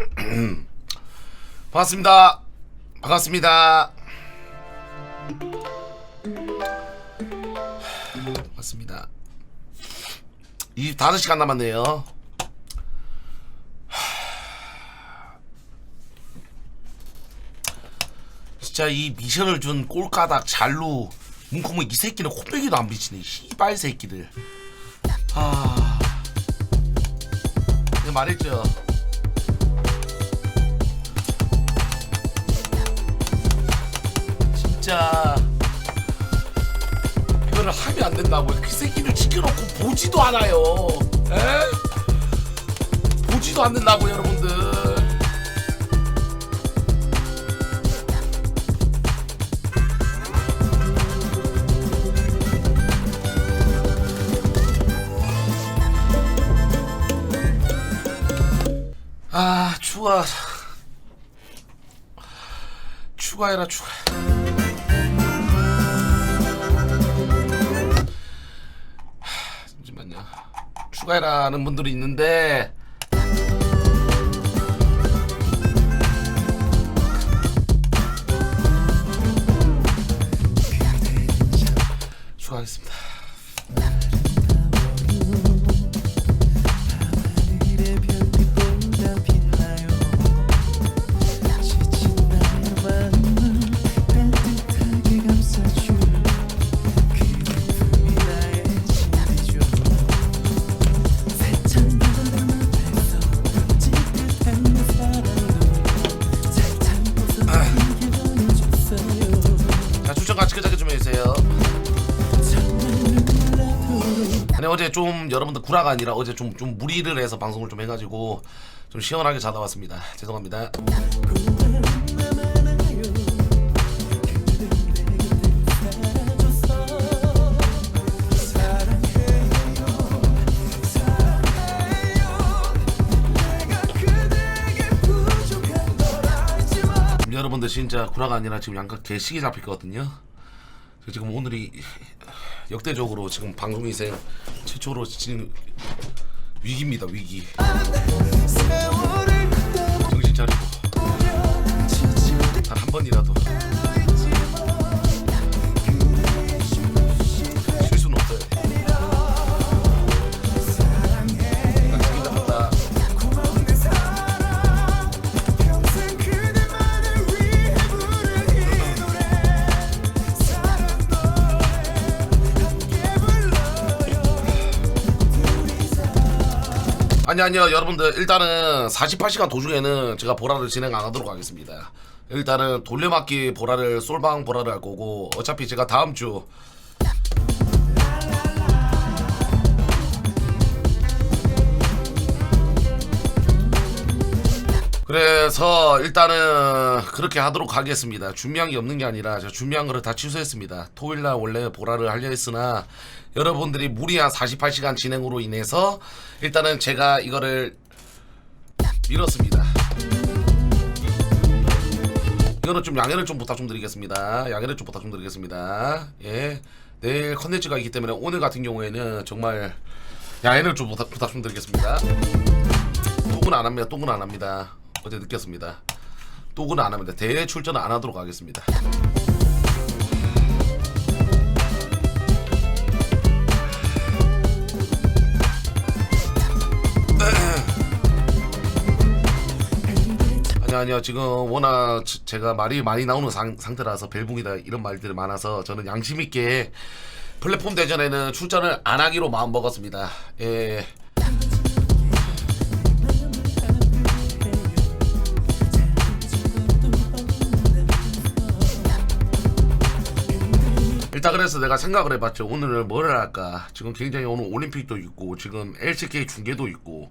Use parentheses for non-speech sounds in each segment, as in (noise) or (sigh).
(clears throat) 반갑습니다. 반갑습니다. 반갑습니다. 25시간 남았네요. (sighs) 진짜 이 미션을 준 꼴까닥 잘루 문코모 이 새끼는 코빼기도 안 비치네 씨발 새끼들 아 말했죠 이거를 하면 안 된다고요 그 새끼들 지켜놓고 보지도 않아요. 에? 보지도 않는다고 여러분들. 아 추가. 추가해라 추가 추가해라는 분들이 있는데 어제 좀 여러분들 구라가 아니라 어제 좀 좀 무리를 해서 방송을 좀 해가지고 좀 시원하게 자다 왔습니다. 죄송합니다. 여러분들 진짜 구라가 아니라 지금 양각 개식이 잡혔거든요. 저 지금 오늘이 역대적으로 지금 방송 인생 최초로 지금 위기입니다 위기. 정신 차리고. 단 한 번이라도 아니 아니요. 여러분들 일단은 48시간 도중에는 제가 보라를 진행 안 하도록 하겠습니다. 일단은 돌려막기 보라를 솔방 보라를 할 거고 어차피 제가 다음 주 그래서 일단은 그렇게 하도록 하겠습니다. 준비한 게 없는 게 아니라 제가 준비한 거를 다 취소했습니다. 토요일 날 원래 보라를 하려 했으나 여러분들이 무리한 48시간 진행으로 인해서 일단은 제가 이거를 미뤘습니다. 이거는 좀 양해를 좀 부탁 좀 드리겠습니다. 양해를 좀 부탁 좀 드리겠습니다. 예. 내일 컨텐츠가 있기 때문에 오늘 같은 경우에는 정말 양해를 좀 부탁, 부탁 좀 드리겠습니다. 똥은 안 합니다. 똥은 안 합니다. 어제 느꼈습니다. 똥은 안 합니다. 대회 출전은 안 하도록 하겠습니다. 아니 아니요 지금 워낙 지- 제가 말이 많이 나오는 상, 상태라서 벨붕이다 이런 말들이 많아서 저는 양심 있게 플랫폼 대전에는 출전을 안 하기로 마음 먹었습니다. 예. 일단 그래서 내가 생각을 해봤죠. 오늘은 뭘 할까? 지금 굉장히 오늘 올림픽도 있고 지금 LCK 중계도 있고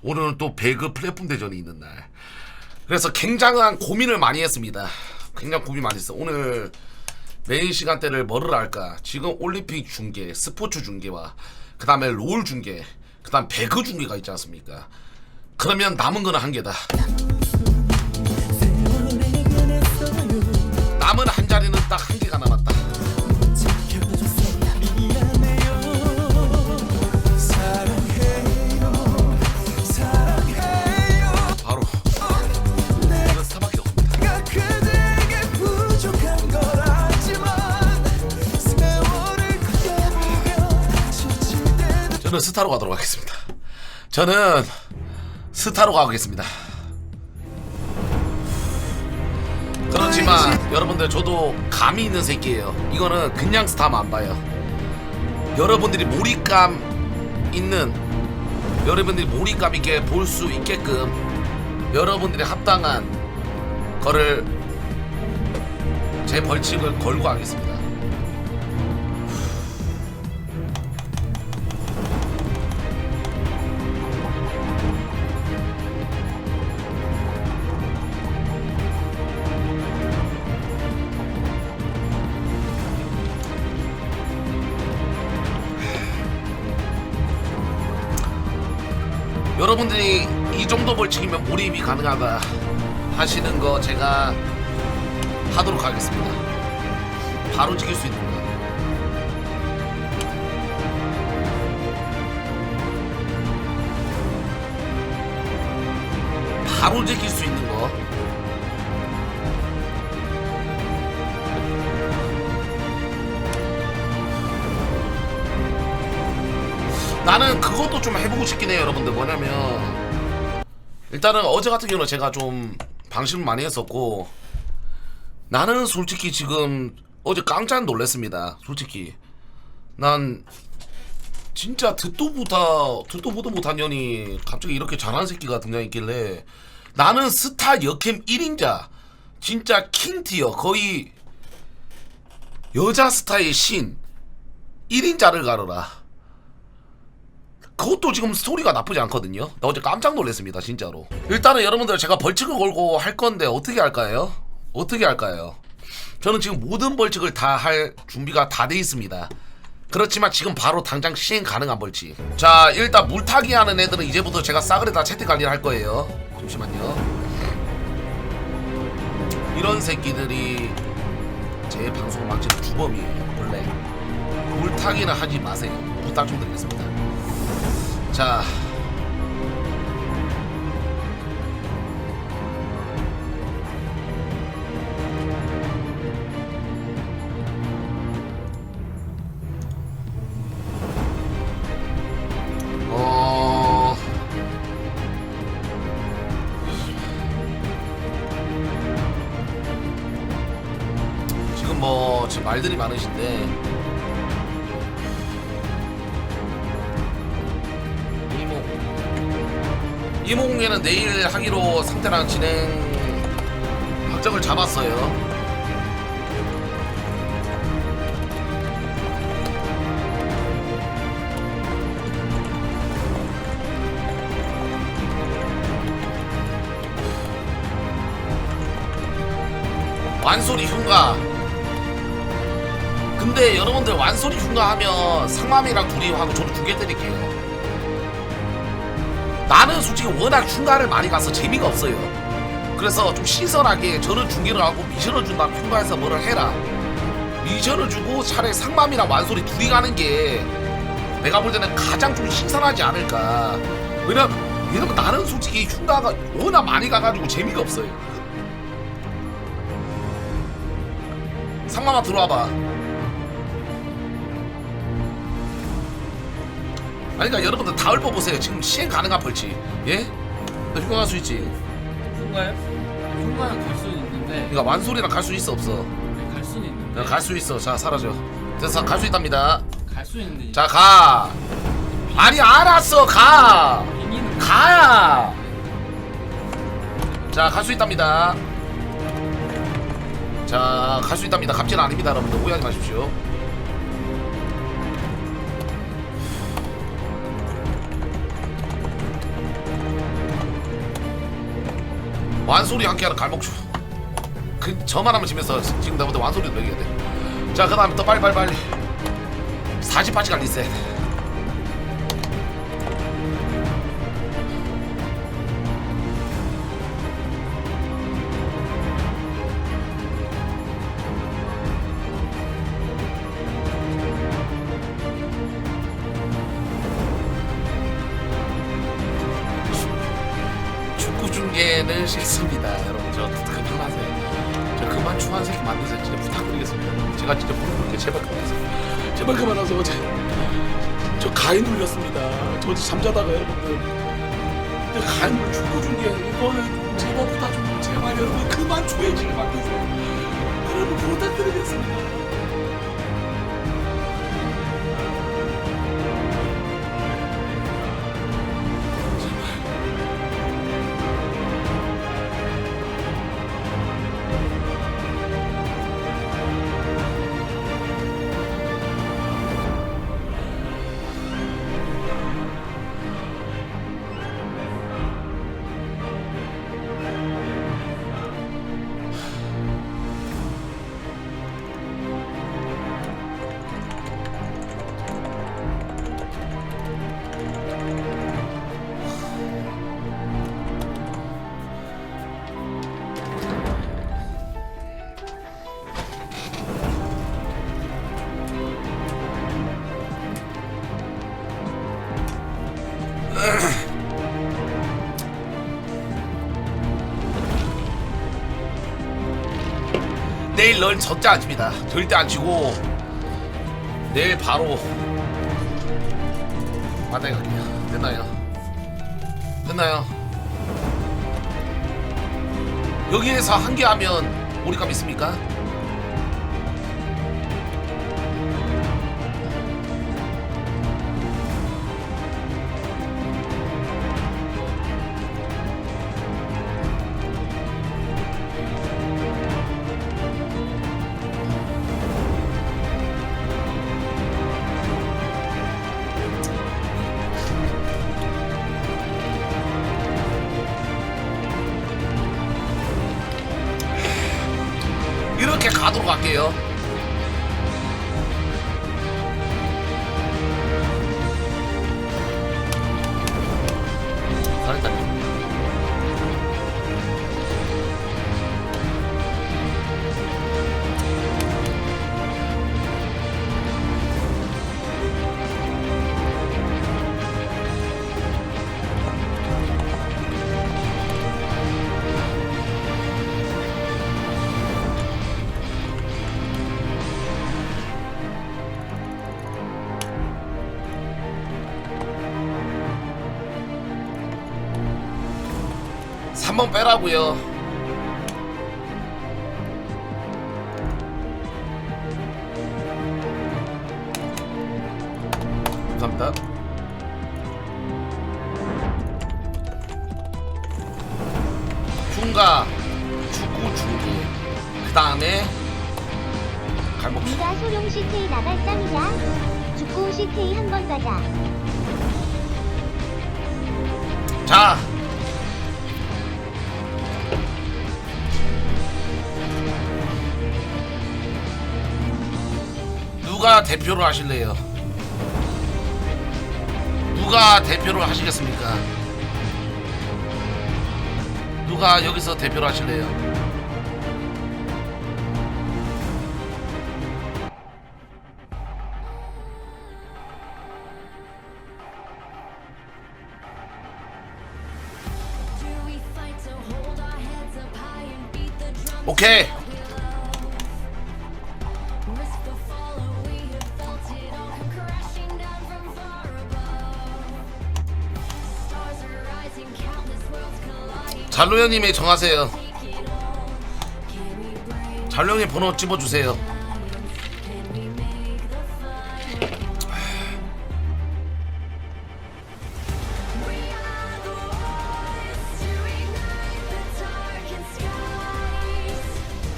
오늘은 또 배그 플랫폼 대전이 있는 날. 그래서 굉장한 고민을 많이 했습니다. 굉장히 고민 많이 했어. 오늘 메인 시간대를 뭐를 할까? 지금 올림픽 중계, 스포츠 중계와 그 다음에 롤 중계, 그 다음 배그 중계가 있지 않습니까? 그러면 남은 거는 한 개다. 저는 스타로 가도록 하겠습니다. 저는 스타로 가겠습니다. 그렇지만 여러분들 저도 감이 있는 새끼예요. 이거는 그냥 스타만 안 봐요. 여러분들이 몰입감 있는 여러분들이 몰입감 있게 볼 수 있게끔 여러분들이 합당한 거를 제 벌칙을 걸고 하겠습니다. 여러분들이 이 정도 벌칙이면 몰입이 가능하다 하시는 거 제가 하도록 하겠습니다. 바로 지킬 수 있는 거. 바로 지킬 수 있는 거. 나는 그것도 좀 해보고 싶긴 해요, 여러분들. 뭐냐면 일단은 어제 같은 경우는 제가 좀 방심을 많이 했었고 나는 솔직히 지금 어제 깡짠 놀랬습니다. 솔직히 난 진짜 듣도 보다 듣도 보도 못한 년이 갑자기 이렇게 잘하는 새끼가 등장했길래 나는 스타 역캠 1인자 진짜 킹티어 거의 여자 스타의 신 1인자를 가르라. 그것도 지금 스토리가 나쁘지 않거든요. 나 어제 깜짝 놀랐습니다, 진짜로. 일단은 여러분들 제가 벌칙을 걸고 할 건데 어떻게 할까요? 어떻게 할까요? 저는 지금 모든 벌칙을 다 할 준비가 다 돼 있습니다. 그렇지만 지금 바로 당장 시행 가능한 벌칙. 자, 일단 물타기 하는 애들은 이제부터 제가 싸그리 다 채팅 관리를 할 거예요. 잠시만요. 이런 새끼들이 제 방송을 망치는 주범이에요, 원래. 물타기는 하지 마세요. 부탁 좀 드리겠습니다. 자. 어. 지금 뭐 지금 말들이 많으신데 이모공개는 내일 하기로 상태랑 진행 확정을 잡았어요. 완소리 흉가. 근데 여러분들 완소리 흉가 하면 상맘이랑 둘이 하고 저는 두개 드릴게요. 나는 솔직히 워낙 흉가를 많이 가서 재미가 없어요. 그래서 좀 신선하게 저는 중계를 하고 미션을 준 다음 흉가에서 뭐를 해라. 미션을 주고 차라리 상맘이랑 완소리 둘이 가는 게 내가 볼 때는 가장 좀 신선하지 않을까. 왜냐면, 왜냐면 나는 솔직히 흉가가 워낙 많이 가가지고 재미가 없어요. 상맘아 들어와봐. 아니 그러니까 여러분들 다 읊어보세요. 지금 시행 가능한 벌칙. 예? 너 흉가 갈 수 있지? 흉가요? 흉가는 갈 수는 있는데 그러니까 완소리랑 갈 수 있어 없어? 네, 갈 수는 있는데 갈 수 있어. 자 사라져. 됐어 갈 수 있답니다. 갈 수 있는데 자 가. 아니 알았어 가. 비밀은 가야. 자 갈 수 있답니다. 자 갈 수 있답니다. 갑질 아닙니다 여러분들 오해하지 마십시오. 완소리 함께하는 갈목 주. 그 저만 하면 지면서 지금 나보다 완소리도 먹여야 돼. 자 그다음에 또 빨리 빨리 빨리. 48시간 리셋. 축구 중계는 싫습니다. 여러분 저 그만하세요. 저 그만 추한 새끼 만드세요. 진짜 부탁드리겠습니다. 제가 진짜 부탁드릴게요. 제발 그만하세요. 제발 그만하세요. 어제 저 가위 눌렸습니다. 저 잠자다가 여러분들. 근데 가위 눌 죽고 준게 이거는 제발보다 좀 제발 여러분 그만 조회질 만드세요. 여러분 부탁드리겠습니다. 내일 널 절대 안 칩니다. 절대 안 치고 내일 바로 바다에 갈게요. 됐나요? 됐나요? 여기에서 한 개 하면 우리감 있습니까? 이렇게 가도록 할게요. 한번 빼라고요. 감사합니다. 흉가 축구 중기 그 다음에 갈목 네가 효용 CK 나갈 짬이야. 축구 CK 한 번 가자. 자 누가 대표를 하실래요? 누가 대표를 하시겠습니까? 누가 여기서 대표를 하실래요? 오케이 잘로형님이 정하세요. 잘로형님 번호 집어주세요.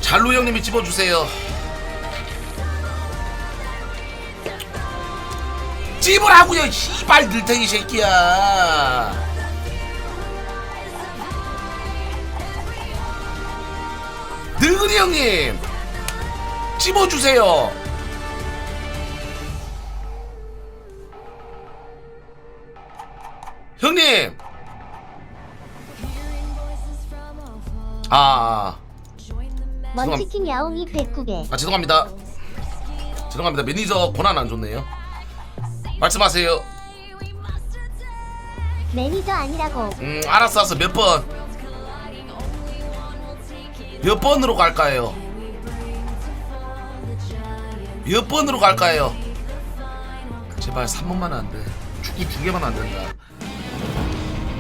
잘로 형님이 집어주세요. 집으라고요, 씨발 늘탱이 새끼야. 늙은이 형님 찝어주세요. 형님! 아, 먼치킨 야옹이 109개. 아 죄송합니다. 죄송합니다. 매니저 권한 안 좋네요. 말씀하세요. 매니저 아니라고. 음 알았어 알았어. 몇번 몇 번으로 갈까요 몇 번으로 갈까요 제발 3번만 안 돼. 축구 두 개만 안 된다.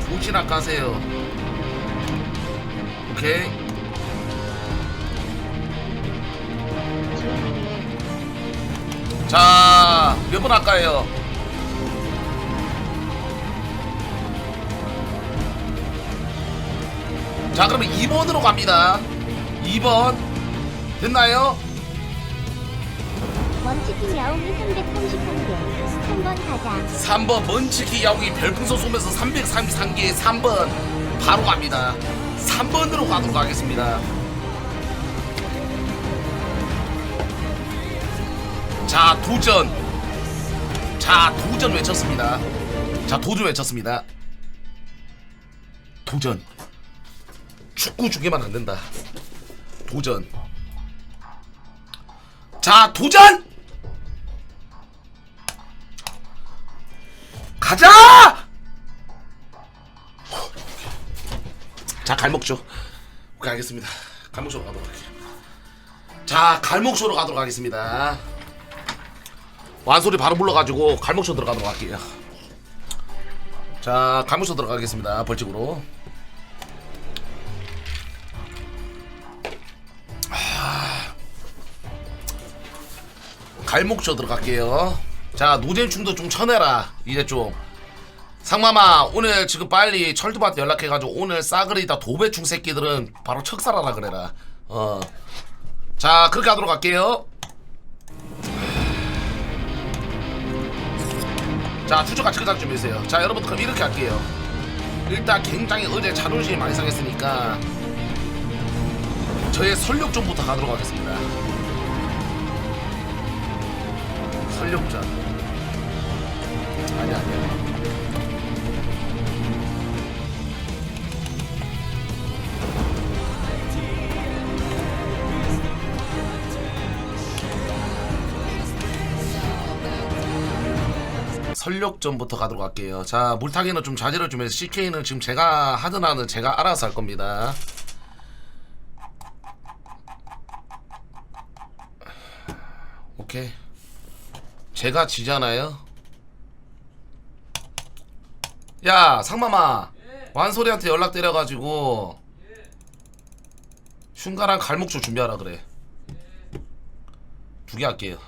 조지나 까세요. 오케이. 자, 몇 번 할까요? 자, 그러면 2번으로 갑니다. 2번. 됐나요? 먼치킨 야옹이 333개. 3번 가자 3번 먼치키 야옹이 별풍선 쏘면서 333개 3번. 바로 갑니다. 3번으로 가도록 하겠습니다. 자 도전. 자 도전 외쳤습니다. 자 도전 외쳤습니다. 도전. 축구 중계만 안 된다 도전 자 도전 가자! 자, 갈목쇼. 오케이, 알겠습니다. 갈목쇼로 가도록 할게요. 자, 갈목쇼로 가도록 하겠습니다. 완소리 바로 불러가지고 갈목쇼 들어가도록 할게요. 자, 갈목쇼 들어가겠습니다. 벌칙으로. 갈목쇼 들어갈게요. 자, 노잼충도 좀 쳐내라. 이제 좀. 상마마 오늘 지금 빨리 철두밭 연락해가지고 오늘 싸그리다 도배충 새끼들은 바로 척살하라 그래라. 어. 자, 그렇게 하도록 할게요. 자, 추적 같이 좀 해주세요. 자, 여러분 그럼 이렇게 할게요. 일단 굉장히 어제 자존심이 많이 상했으니까 저의 설욕전부터 가도록 하겠습니다. 설욕전. 아니 아니야. 설욕전부터 가도록 할게요. 자, 물타기는 좀 자제를 좀 해서 CK는 지금 제가 하든 하든 제가 알아서 할 겁니다. 오케이. 제가 지잖아요. 야, 상마마. 완소리한테 연락 때려가지고 흉가랑 갈목조 준비하라 그래. 두 개 할게요.